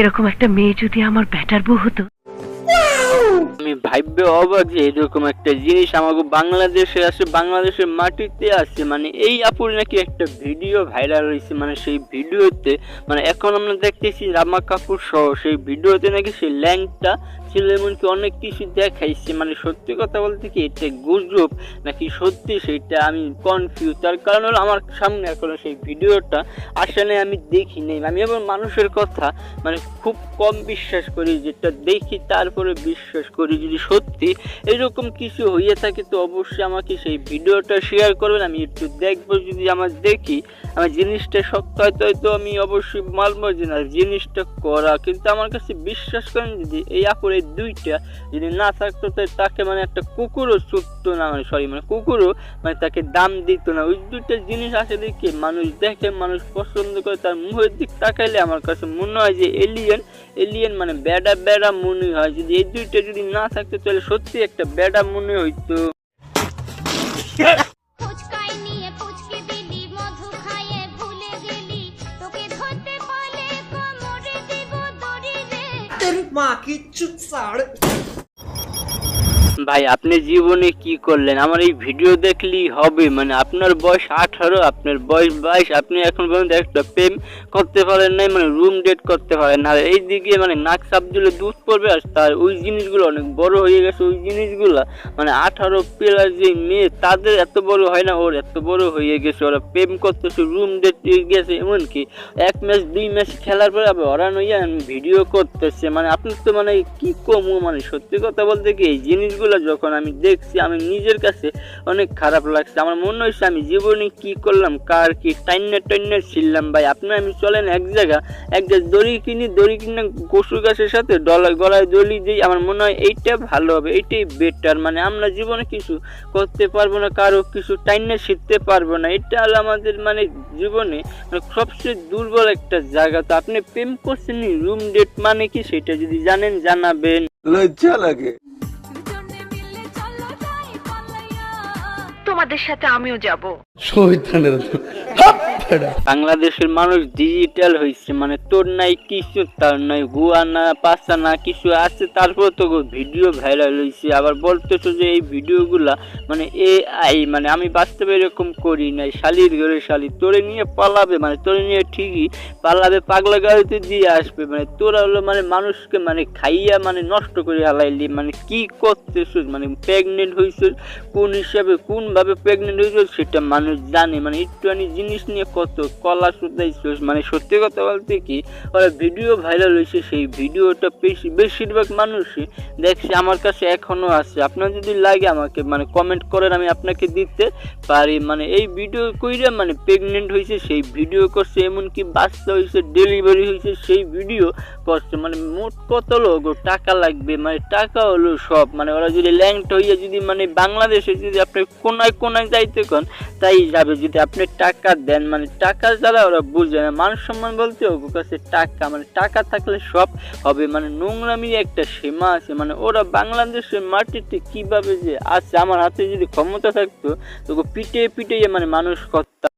এরকম একটা মেয়ে যদি আমার ব্যাটার বউ হতো? আমি ভাববে অবাক যে এরকম একটা জিনিস আমাকে বাংলাদেশে আসে, বাংলাদেশের মাটিতে আসে। মানে এই আপুর নাকি একটা ভিডিও ভাইরাল হয়েছে মানে সেই ভিডিওতে মানে এখন আমরা দেখতেছি রামা কাপুর সহ সেই ভিডিওতে নাকি সেই ল্যাংটা ছিল এমনকি অনেক কিছু দেখাইছে। মানে সত্যি কথা বলতে কি, এটা গুজব নাকি সত্যি সেটা আমি কনফিউজ তার কারণ হলো আমার সামনে এখনও সেই ভিডিওটা আসলে আমি দেখি নাই। আমি আবার মানুষের কথা মানে খুব কম বিশ্বাস করি, যেটা দেখি তারপরে বিশ্বাস করি। যদি সত্যি এরকম কিছু হইয়ে থাকে, তো অবশ্যই আমাকে সেই ভিডিওটা শেয়ার করবেন। আমি একটু দেখব, যদি আমার দেখি আমার জিনিসটা শক্ত হয়তো হয়তো আমি অবশ্যই মানবো যে না জিনিসটা করা। কিন্তু আমার কাছে বিশ্বাস করেন যদি এই আপুর এই দুইটা, যদি না থাকতো তাকে মানে একটা কুকুরও ছুটতো না মানে সরি মানে কুকুরও মানে তাকে দাম দিত না। ওই দুইটা জিনিস আসলে কি মানুষ দেখে, মানুষ পছন্দ করে, তার মুখের দিক তাকাইলে আমার কাছে মনে হয় যে এলিয়েন এলিয়েন মানে বেডা বেডা মনে হয়। যদি এই দুইটা যদি না থাকতো তাহলে সত্যি একটা বেডা মনে হইতো। മാക്കിച്ചു സാട് ভাই, আপনি জীবনে কি করলেন? আমার এই ভিডিও দেখলেই হবে। মানে আপনার বয়স আঠারো, আপনার বয়স বাইশ, আপনি এখন পর্যন্ত একটা প্রেম করতে পারেন নাই মানে রুম ডেট করতে পারেন না এই দিকে মানে নাক সাপ দিলে দুধ পড়বে, আর তার ওই জিনিসগুলো অনেক বড় হয়ে গেছে, ওই জিনিসগুলো। মানে আঠারো প্লাস যে মেয়ে, তাদের এত বড় হয় না, ওর এত বড় হয়ে গেছে। ওরা প্রেম করতেছে রুম ডেট হয়ে গেছে, এমনকি এক ম্যাচ, দুই ম্যাচ খেলার পরে আবার ওরা নইয়া ভিডিও করতেছে। মানে আপনি তো মানে কি কমু মানে সত্যি কথা বলতে কি, এই জিনিসগুলো যখন আমি দেখছি, আমি নিজের কাছে অনেক খারাপ লাগছে। আমার মনে হয়েছে, আমি জীবনে কি করলাম, কার কি টাইনে টাইনে ছিললাম ভাই? আপনি আমি চলেন এক জায়গা, এক জায়গায় দড়ি কিনি, দড়ি কিনে কসু গাছের সাথে ডলার গলায় দড়ি দিই। আমার মনে হয় এইটা ভালো হবে, এইটাই বেটার মানে আমরা জীবনে কিছু করতে পারব না, কারও কিছু টাইনে শিখতে পারব না। এটা হলো আমাদের মানে জীবনে মানে সবচেয়ে দুর্বল একটা জায়গা। তো আপনি প্রেম করছেন রুম ডেট মানে কি সেটা যদি জানেন, জানাবেন। লজ্জা লাগে। তোমাদের সাথে আমিও যাব। বাংলাদেশের মানুষ ডিজিটাল হয়েছে মানে তোর নাই কিছু, তার নাই গুয়া না পাসা না কিছু আছে, তারপর তো ভিডিও ভাইরাল হয়েছে আবার বলতেছো যে এই ভিডিওগুলা মানে মানে আমি বাস্তবে এরকম করি নাই, শালির ঘরে শালি, তোরে নিয়ে পালাবে মানে তোরে নিয়ে ঠিকই পালাবে, পাগলা গাড়িতে দিয়ে আসবে মানে তোরা হলো মানে মানুষকে মানে খাইয়া মানে নষ্ট করে হালাইলি মানে কি করতেছিস মানে প্রেগনেন্ট হয়েছিস কোন হিসাবে, কোনভাবে প্রেগনেন্ট হয়েছিস সেটা মানুষ জানে মানে একটুখানি জিনিস নিয়ে কত কলা শুধাইছিস মানে সত্যি কথা বলতে কি, ওরা ভিডিও ভাইরাল হয়েছে সেই ভিডিওটা বেশি বেশিরভাগ মানুষই দেখছি, আমার কাছে এখনও আছে। আপনার যদি লাগে আমাকে মানে কমেন্ট করেন, আমি আপনাকে দিতে পারি। মানে এই ভিডিও কইরা মানে প্রেগনেন্ট হয়েছে সেই ভিডিও করছে, এমনকি বাচ্চা হয়েছে ডেলিভারি হয়েছে সেই ভিডিও করছে। মানে মোট কত লোক, টাকা লাগবে? মানে টাকা হলো সব। মানে ওরা যদি ল্যাংট হইয়া যদি মানে বাংলাদেশে যদি আপনি কোনায় কোনায় যাইতে কন, তাই যাবে। যদি আপনি টাকা দেন মানে টাকা যারা ওরা বুঝে না মানুষ সম্মান বলতে ওর কাছে টাকা মানে টাকা থাকলে সব হবে মানে নোংরামি একটা সীমা আছে মানে ওরা বাংলাদেশের মাটিতে কীভাবে যে আছে, আমার হাতে যদি ক্ষমতা থাকতো তো পিটিয়ে পিটিয়ে মানে মানুষ করতো